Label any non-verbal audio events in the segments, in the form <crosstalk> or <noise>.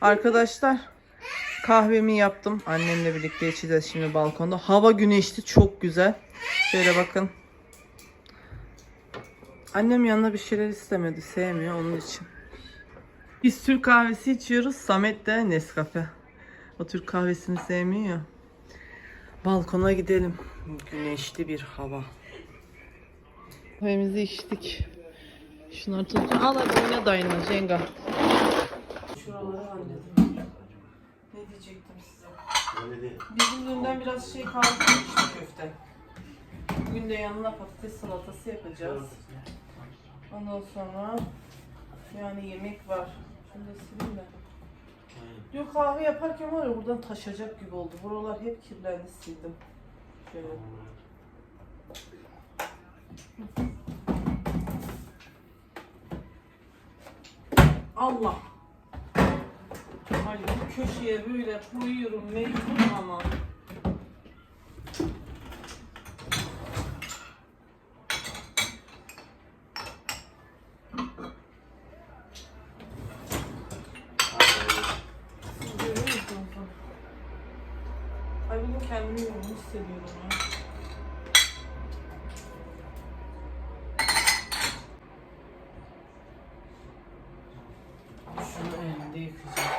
Arkadaşlar kahvemi yaptım. Annemle birlikte içeceğiz şimdi balkonda. Hava güneşli çok güzel. Şöyle bakın. Annem yanına bir şeyler istemedi. Sevmiyor onun için. Biz Türk kahvesi içiyoruz. Samet de Nescafe. O Türk kahvesini sevmiyor. Balkona gidelim. Güneşli bir hava. Kahvemizi içtik. Şunları tut. Al hadi oyna dayına Cenga. Şuraları halledim. Ne diyecektim size? Bizim dünden biraz şey kaldı işte köfte. Bugün de yanına patates salatası yapacağız. Ondan sonra yani yemek var. Şunu da sileyim de. Dün kahve yaparken var ya buradan taşacak gibi oldu. Buralar hep kirlendi sildim. Şöyle. Allah. Köşeye böyle koyuyorum mecbur ama. Siz görüyor musunuz? Ay bugün kendimi yoğun hissediyorum ya. Şunu elimde yıkayacağım.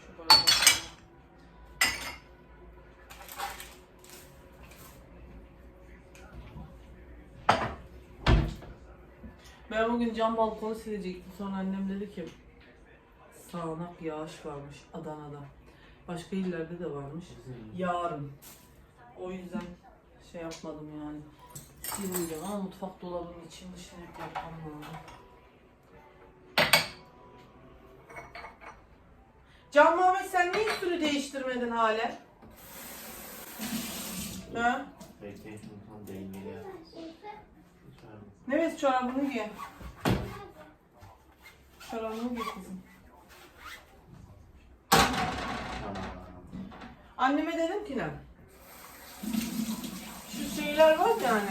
Şu bardağı. Ben bugün cam balkonu silecektim. Sonra annem dedi ki sağanak yağış varmış Adana'da. Başka illerde de varmış. Yarın. O yüzden şey yapmadım yani. Silmeyeceğim ama mutfak dolabının için dışını hep yapmam lazım. Can Muhammed sen niye üstünü değiştirmedin hale? Ha? Bekleyin dengeli. Neves çorabını giy. Çorabını giy kızım. Anneme dedim ki ne? Şu şeyler var ya hani.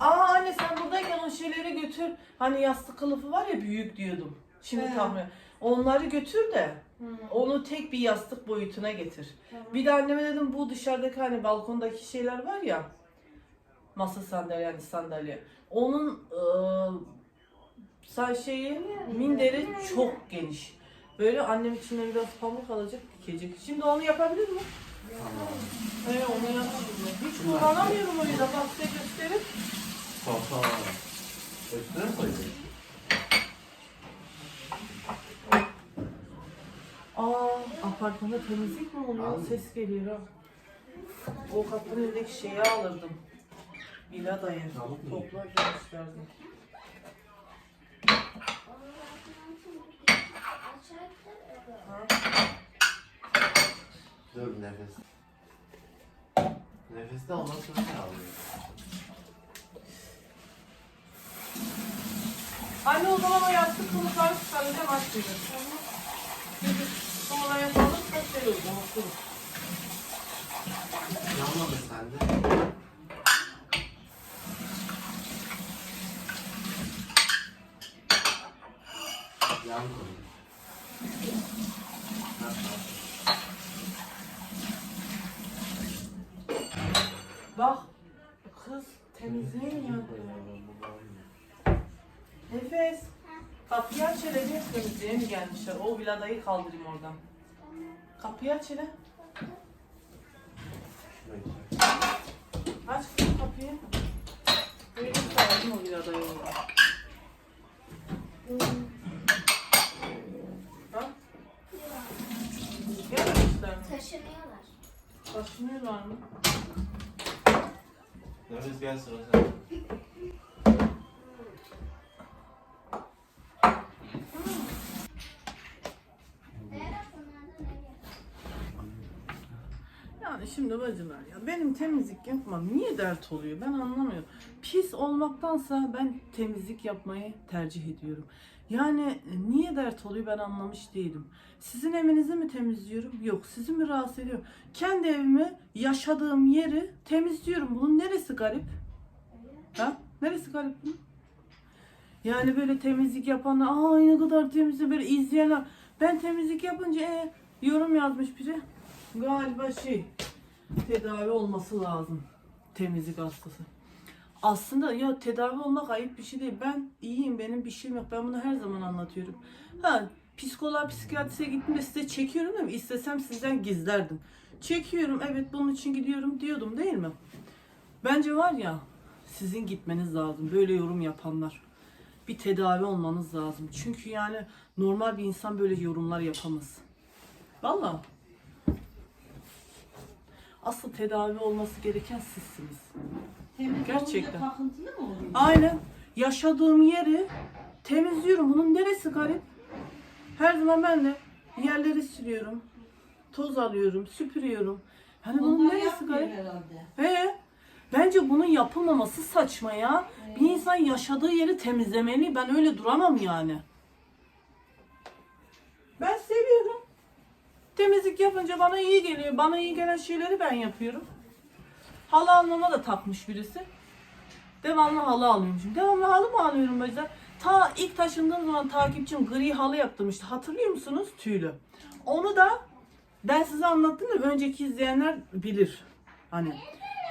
Aa anne sen buradayken o şeyleri götür. Hani yastık kılıfı var ya büyük diyordum. Şimdi He. tahmin. Onları götür de onu tek bir yastık boyutuna getir. Bir de anneme dedim bu dışarıdaki hani balkondaki şeyler var ya. Masa sandalye yani sandalye. Onun sa şeyi minderi çok geniş. Böyle annem içine biraz pamuk alacak dikecek. Şimdi onu yapabilir mi? Tamam. He onu yapabilir. Hiç kullanamıyorum o yüzden. Bak size gösterip. Sofa. Üstüne mi koyacak? Aa apartmanda temizlik mi oluyor? Ses geliyor ha. O kapının önündeki şeyi alırdım. Viladayı. Tavuk mu? Toplar gelmişlerdi. Dur nefes. Nefes de ondan sonra alıyor? Anne o zaman o yastık kılıfları çıkaracağım açmayacağım. Sonra yapalım. Çok şey oldu. Mutluluk. Yanmadı sende. Yan koy. Ha, tamam. Bak. Kız temizliğin ya. Nefes. Kapıyı aç hele bir temizliğe mi gelmişler? O viladayı kaldırayım oradan. Kapıyı aç hele. Aç kapıyı. Böyle kaldırayım o viladayı oradan. Ha? Gelmemişler mi? Taşınıyorlar. Taşınıyorlar mı? Nefes gel sıra sen. Yani şimdi bacılar ya benim temizlik yapmam niye dert oluyor ben anlamıyorum. Pis olmaktansa ben temizlik yapmayı tercih ediyorum. Yani e, niye dert oluyor ben anlamış değilim. Sizin evinizi mi temizliyorum? Yok. Sizi mi rahatsız ediyorum? Kendi evimi, yaşadığım yeri temizliyorum. Bunun neresi garip? Ha? Neresi garip bunun? Yani böyle temizlik yapanlar ay ne kadar temiz böyle izleyenler. Ben temizlik yapınca e, yorum yazmış biri. Galiba şey tedavi olması lazım. Temizlik hastası. Aslında ya tedavi olmak ayıp bir şey değil. Ben iyiyim benim bir şeyim yok. Ben bunu her zaman anlatıyorum. Ha psikoloğa psikiyatriste gittiğimde size çekiyorum değil mi? İstesem sizden gizlerdim. Çekiyorum evet bunun için gidiyorum diyordum değil mi? Bence var ya sizin gitmeniz lazım. Böyle yorum yapanlar. Bir tedavi olmanız lazım. Çünkü yani normal bir insan böyle yorumlar yapamaz. Vallahi. Asıl tedavi olması gereken sizsiniz. Temiz Gerçekten. olunca takıntılı mı oluyor? Aynen. Yaşadığım yeri temizliyorum. Bunun neresi garip? Her zaman ben de yerleri siliyorum. Toz alıyorum, süpürüyorum. Yani bunun Onlar neresi yapmıyor garip? herhalde. He? Bence bunun yapılmaması saçma ya. Bir insan yaşadığı yeri temizlemeli. Ben öyle duramam yani. Ben seviyorum. Temizlik yapınca bana iyi geliyor. Bana iyi gelen şeyleri ben yapıyorum. Halı almama da takmış birisi. Devamlı halı alıyormuşum. Devamlı halı mı alıyorum böyle? Ta ilk taşındığım zaman takipçim gri halı yaptırmıştı. Hatırlıyor musunuz? Tüylü. Onu da ben size anlattım da önceki izleyenler bilir. Hani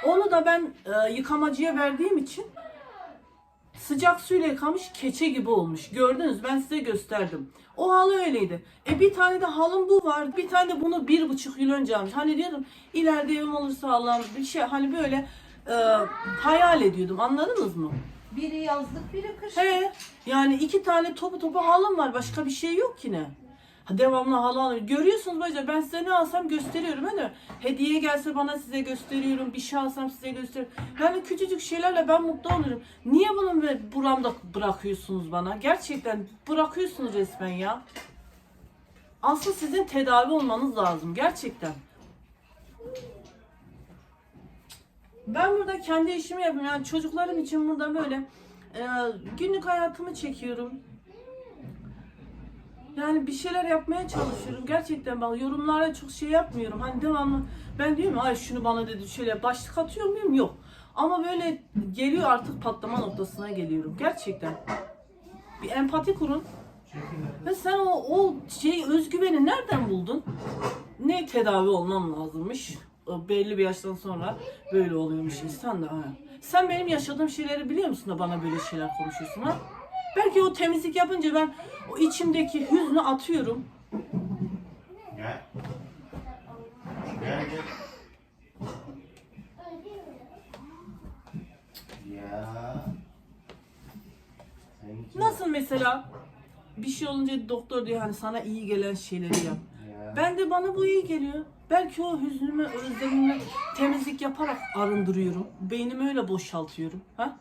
onu da ben e, yıkamacıya verdiğim için sıcak suyla yıkamış keçe gibi olmuş. Gördünüz ben size gösterdim. O halı öyleydi. E bir tane de halım bu var. Bir tane de bunu bir buçuk yıl önce almış. Hani diyordum ileride evim olursa Allah'ım bir şey hani böyle e, hayal ediyordum. Anladınız mı? Biri yazlık biri kış. He. Yani iki tane topu topu halım var. Başka bir şey yok ki ne? Ha, devamlı halı alıyorum. Görüyorsunuz bacı ben size ne alsam gösteriyorum. Hani hediye gelse bana size gösteriyorum. Bir şey alsam size gösteriyorum. Yani küçücük şeylerle ben mutlu olurum. Niye bunu buramda bırakıyorsunuz bana? Gerçekten bırakıyorsunuz resmen ya. Asıl sizin tedavi olmanız lazım. Gerçekten. Ben burada kendi işimi yapıyorum. Yani çocuklarım için burada böyle e, günlük hayatımı çekiyorum. Yani bir şeyler yapmaya çalışıyorum. Gerçekten bak yorumlara çok şey yapmıyorum. Hani devamlı ben diyorum ay şunu bana dedi şöyle başlık atıyor muyum? Yok. Ama böyle geliyor artık patlama noktasına geliyorum. Gerçekten. Bir empati kurun. Ve sen o, o şey özgüveni nereden buldun? Ne tedavi olmam lazımmış. Belli bir yaştan sonra böyle oluyormuş insan da. Sen benim yaşadığım şeyleri biliyor musun da bana böyle şeyler konuşuyorsun ha? Belki o temizlik yapınca ben o içimdeki hüznü atıyorum. Gel. Gel. Ya. Nasıl mesela bir şey olunca doktor diyor hani sana iyi gelen şeyleri yap. Ya. Ben de bana bu iyi geliyor. Belki o hüznümü, özlemimi temizlik yaparak arındırıyorum. Beynimi öyle boşaltıyorum. Ha?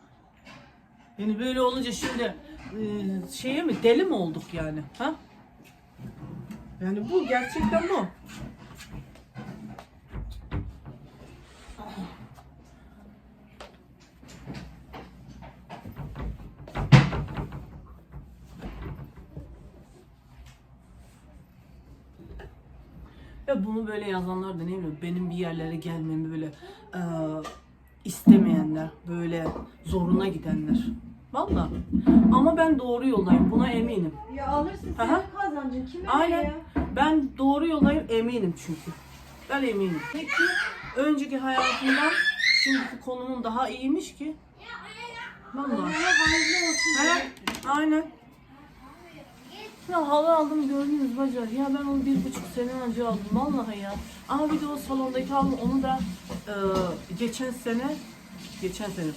Yani böyle olunca şimdi e, şeye mi deli mi olduk yani? Ha? Yani bu gerçekten bu. Ve bunu böyle yazanlar da ne bileyim benim bir yerlere gelmemi böyle e, istemeyenler, böyle zoruna gidenler. Vallahi. Ama ben doğru yoldayım. Buna eminim. Ya alırsın sen Aha. kazancın kime Aynen. ne ya? Ben doğru yoldayım eminim çünkü. Ben eminim. Peki önceki hayatımdan şimdiki konumum daha iyiymiş ki. Olsun. He, aynen. Ya halı aldım gördünüz bacı. Ya ben onu bir buçuk sene önce aldım vallahi ya. Ama bir de o salondaki aldım onu da e, geçen sene geçen sene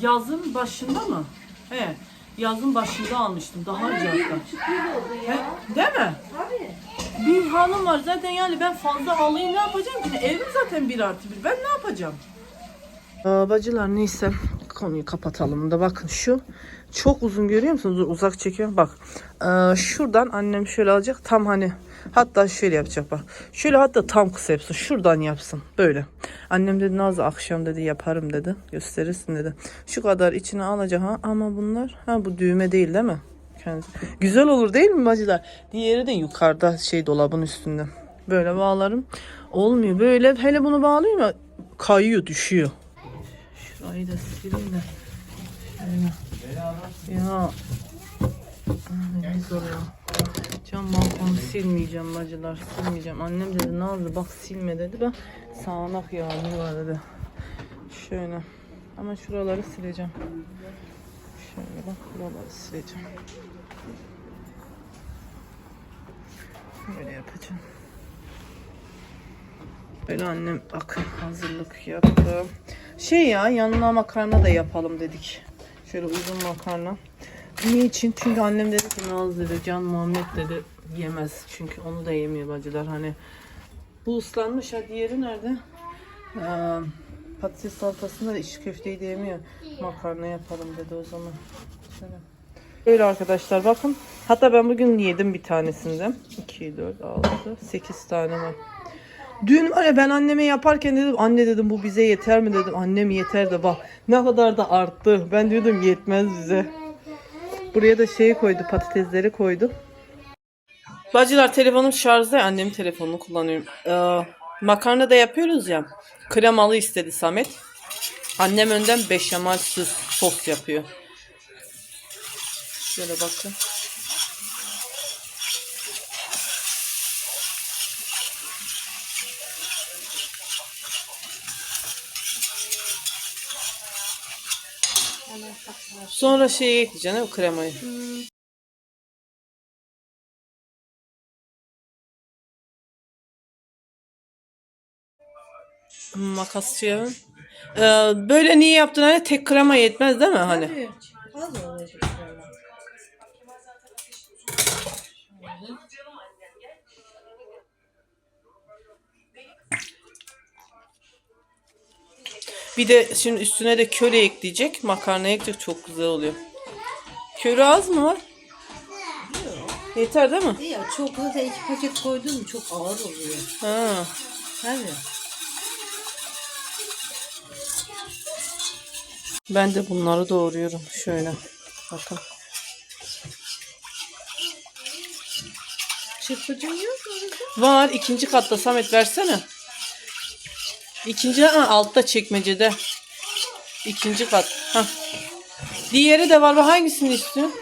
yazın başında mı? He. Yazın başında almıştım daha önce hatta. He, ya. değil mi? Tabii. Bir halım var zaten yani ben fazla halıyı ne yapacağım ki? Evim zaten bir artı bir. Ben ne yapacağım? bacılar neyse konuyu kapatalım da bakın şu çok uzun görüyor musunuz? Uzak çekiyorum bak. Ee, şuradan annem şöyle alacak tam hani hatta şöyle yapacak bak. Şöyle hatta tam kısa yapsın. Şuradan yapsın böyle. Annem dedi Nazlı akşam dedi yaparım dedi. Gösterirsin dedi. Şu kadar içine alacak ha ama bunlar ha bu düğme değil değil mi? Kendisi. Güzel olur değil mi bacılar? Diğeri de yukarıda şey dolabın üstünde. Böyle bağlarım. Olmuyor böyle. Hele bunu bağlayayım ya kayıyor düşüyor. Şurayı da sileyim de. Şöyle. Ya Ne zor balkonu silmeyeceğim bacılar silmeyeceğim. Annem dedi Nazlı bak silme dedi. Ben sağanak yağmur var dedi. Şöyle. Ama şuraları sileceğim. Şöyle bak buraları sileceğim. Böyle yapacağım. Böyle annem bak hazırlık yaptı. Şey ya yanına makarna da yapalım dedik. Şöyle uzun makarna. Niçin? Çünkü annem dedi ki Naz dedi Can Muhammed dedi yemez. Çünkü onu da yemiyor bacılar. Hani bu ıslanmış ha diğeri nerede? Ee, patates salatasında da köfteyi de yemiyor. Makarna yapalım dedi o zaman. Şöyle. Böyle arkadaşlar bakın. Hatta ben bugün yedim bir tanesinden. 2, 4, 6, 8 tane var. Dün var ya ben anneme yaparken dedim anne dedim bu bize yeter mi dedim. Annem yeter de bak ne kadar da arttı. Ben diyordum yetmez bize. Buraya da şeyi koydu patatesleri koydu. Bacılar telefonum şarjda annemin telefonunu kullanıyorum. Ee, makarna da yapıyoruz ya. Kremalı istedi Samet. Annem önden beşamel süs sos yapıyor. Şöyle bakın. Sonra şeyi ekleyeceksin değil mi, kremayı? Makasçıya. Ee, böyle niye yaptın hani tek krema yetmez değil mi hani? Tabii. Az olacak Bir de şimdi üstüne de köre ekleyecek. Makarna ekleyecek çok güzel oluyor. Köre az mı var? Yeter değil mi? Ya çok da iki paket koydun mu çok ağır oluyor. Ha. Tabii. Ben de bunları doğruyorum. Şöyle. Bakın. Çırpıcın yok mu? Var ikinci katta Samet versene. İkinci ha, altta çekmecede. İkinci kat. Hah. Diğeri de var. Hangisini istiyorsun?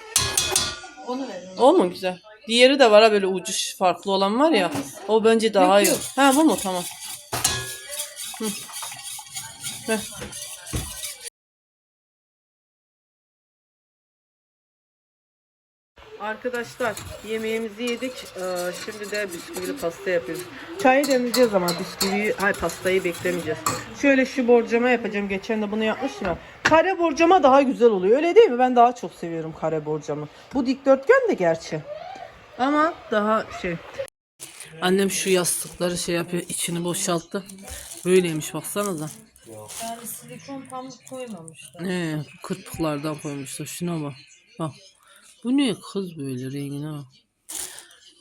Onu verin. O mu güzel? Diğeri de var ha böyle ucu farklı olan var ya. O bence daha iyi. Ha bu mu? Tamam. Hı. Ver. Arkadaşlar yemeğimizi yedik. Ee, şimdi de bisküvili pasta yapıyoruz. Çayı demleyeceğiz ama bisküviyi, hay pastayı beklemeyeceğiz. Şöyle şu borcama yapacağım. Geçen de bunu yapmıştım ya. Kare borcama daha güzel oluyor. Öyle değil mi? Ben daha çok seviyorum kare borcamı. Bu dikdörtgen de gerçi. Ama daha şey. Annem şu yastıkları şey yapıyor. içini boşalttı. Böyleymiş baksanıza. Yani silikon pamuk koymamışlar. Ne kırpıklardan koymuşlar. Şuna bak. Bak. Bu ne kız böyle rengine bak.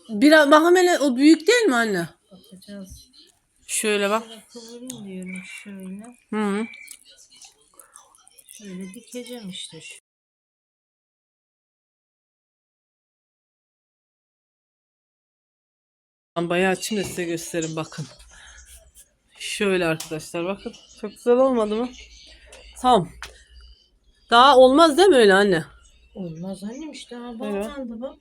Biraz bak hele o büyük değil mi anne? Bakacağız. Şöyle bak. Kıvırayım diyorum şöyle. Hı. Şöyle dikeceğim işte. Lambayı açayım da size göstereyim bakın. Şöyle arkadaşlar bakın. Çok güzel olmadı mı? Tamam. Daha olmaz değil mi öyle anne? Olmaz annem işte ha bağlandı bak.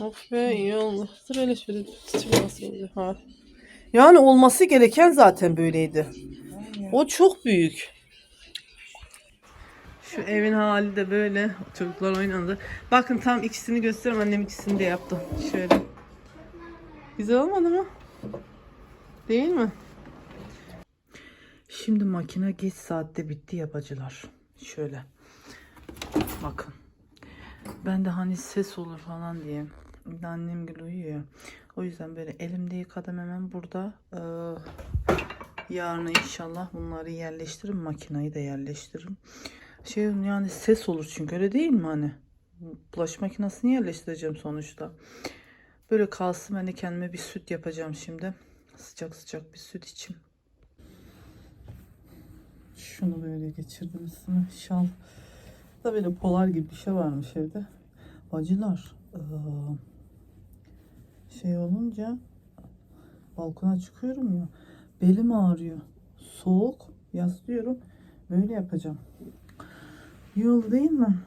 Of be iyi oldu. Dur öyle şöyle olacak. Ha. Yani olması gereken zaten böyleydi. O çok büyük. Şu evin hali de böyle. Çocuklar oynadı. Bakın tam ikisini göstereyim. Annem ikisini de yaptı. Şöyle. Güzel olmadı mı? Değil mi? Şimdi makine geç saatte bitti yapacılar. Şöyle. Bakın. Ben de hani ses olur falan diye. Annem gibi uyuyor. O yüzden böyle elimde yıkadım hemen burada. Ee, yarın inşallah bunları yerleştiririm. Makinayı da yerleştiririm. Şey yani ses olur çünkü öyle değil mi hani? Bulaşık makinesini yerleştireceğim sonuçta. Böyle kalsın ben de kendime bir süt yapacağım şimdi. Sıcak sıcak bir süt içim. Şunu böyle geçirdim üstüne. Şal. Da böyle polar gibi bir şey varmış evde. Acılar. eee, şey olunca balkona çıkıyorum ya. Belim ağrıyor. Soğuk. Yaslıyorum. Böyle yapacağım. Oldu değil mi?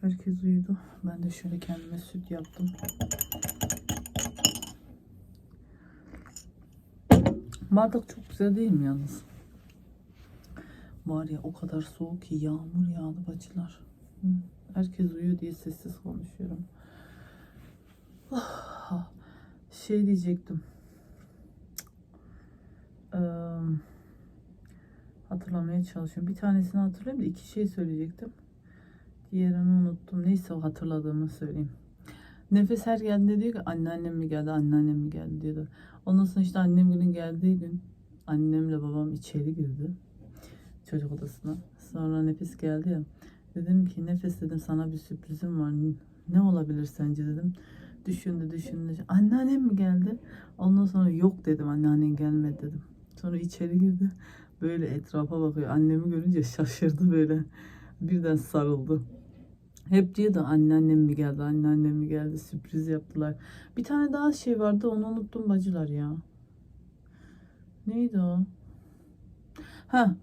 Herkes uyudu. Ben de şöyle kendime süt yaptım. Bardak çok güzel değil mi yalnız? Var ya o kadar soğuk ki yağmur yağdı bacılar. Herkes uyuyor diye sessiz konuşuyorum. Ah, Şey diyecektim. Eee, hatırlamaya çalışıyorum. Bir tanesini hatırlıyorum da iki şey söyleyecektim. Diğerini unuttum. Neyse hatırladığımı söyleyeyim. Nefes her geldiğinde diyor ki anneannem mi geldi, anneannem mi geldi diyordu. Ondan sonra işte annem günün geldiği gün annemle babam içeri girdi. Çocuk odasına. Sonra nefes geldi ya. Dedim ki nefes dedim sana bir sürprizim var. Ne olabilir sence dedim. Düşündü düşündü. Anneannem mi geldi? Ondan sonra yok dedim anneannen gelmedi dedim. Sonra içeri girdi. Böyle etrafa bakıyor. Annemi görünce şaşırdı böyle. Birden sarıldı. Hep diyordu anneannem mi geldi, anneannem mi geldi sürpriz yaptılar. Bir tane daha şey vardı onu unuttum bacılar ya. Neydi o? Ha,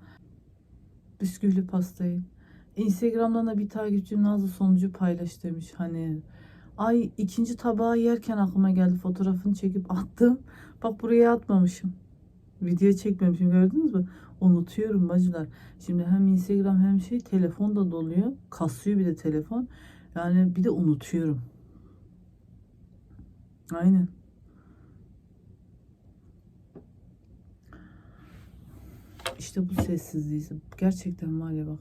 bisküvili pastayı. Instagram'dan da bir takipçim Nazlı sonucu paylaş demiş. Hani ay ikinci tabağı yerken aklıma geldi fotoğrafını çekip attım. Bak buraya atmamışım. Video çekmemişim gördünüz mü? Unutuyorum bacılar. Şimdi hem Instagram hem şey telefon da doluyor. Kasıyor bir de telefon. Yani bir de unutuyorum. Aynen. İşte bu sessizliği. Gerçekten var ya bak.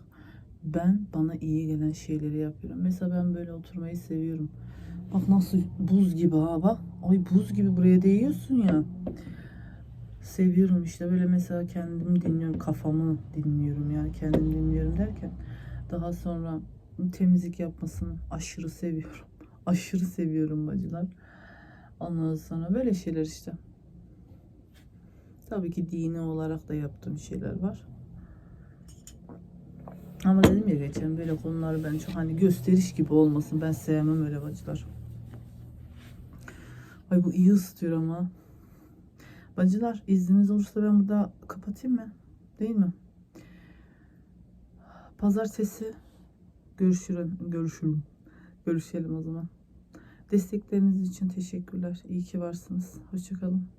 Ben bana iyi gelen şeyleri yapıyorum. Mesela ben böyle oturmayı seviyorum. Bak nasıl buz gibi ha bak. Ay buz gibi buraya değiyorsun ya. Seviyorum işte böyle mesela kendimi dinliyorum. Kafamı dinliyorum yani kendimi dinliyorum derken. Daha sonra temizlik yapmasını aşırı seviyorum. <laughs> Aşırı seviyorum bacılar. Ondan sonra böyle şeyler işte. Tabii ki dini olarak da yaptığım şeyler var. Ama dedim ya geçen böyle konuları ben çok hani gösteriş gibi olmasın. Ben sevmem öyle bacılar. Ay bu iyi ısıtıyor ama. Bacılar izniniz olursa ben burada kapatayım mı? Değil mi? Pazartesi görüşürüm. Görüşürüm. Görüşelim o zaman. Destekleriniz için teşekkürler. İyi ki varsınız. Hoşçakalın.